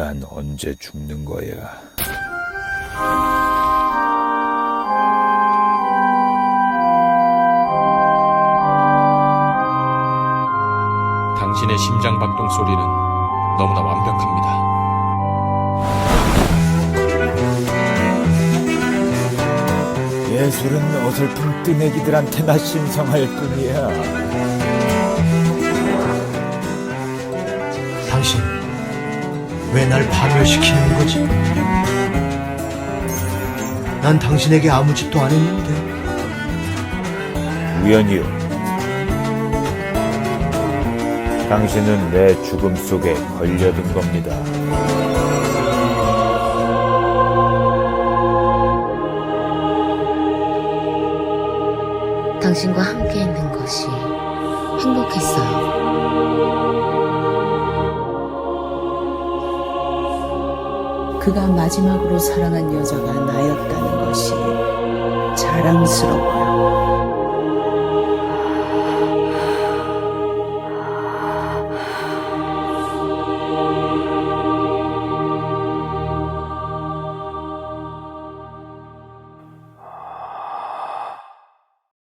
난 언제 죽는 거야? 당신의 심장 박동 소리는 너무나 완벽합니다. 예술은 어설픈 뜨내기들한테나 신성할 뿐이야. 당신 왜 날 파멸시키는 거지? 난 당신에게 아무 짓도 안 했는데 우연이요. 당신은 내 죽음 속에 걸려든 겁니다. 당신과 함께 있는 것이 행복했어요. 그가 마지막으로 사랑한 여자가 나였다는 것이 자랑스러워요.